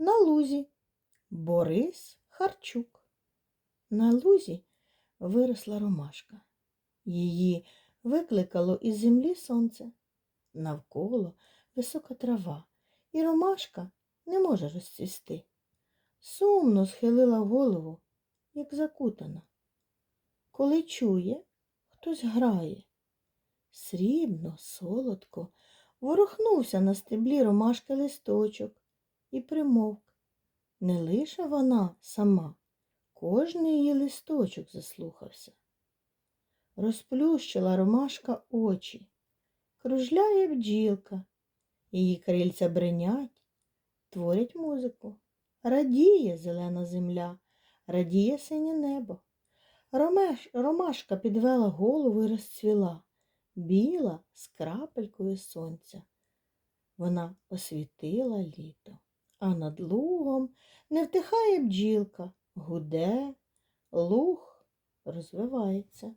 на лузі Борис Харчук. На лузі виросла ромашка. Її викликало із землі сонце. Навколо висока трава, і ромашка не може розцвісти. Сумно схилила голову, як закутана. Коли чує, хтось грає. Срібно, солодко ворухнувся на стеблі ромашки листочок і примовк. Не лише вона сама, кожний її листочок заслухався. Розплющила ромашка очі, кружляє бджілка, її крильця бринять, творять музику. Радіє зелена земля, радіє синє небо. Ромеш, ромашка підвела голову і розцвіла, біла з крапелькою сонця. Вона освітила літо, а над лугом не втихає бджілка, гуде, луг розвивається.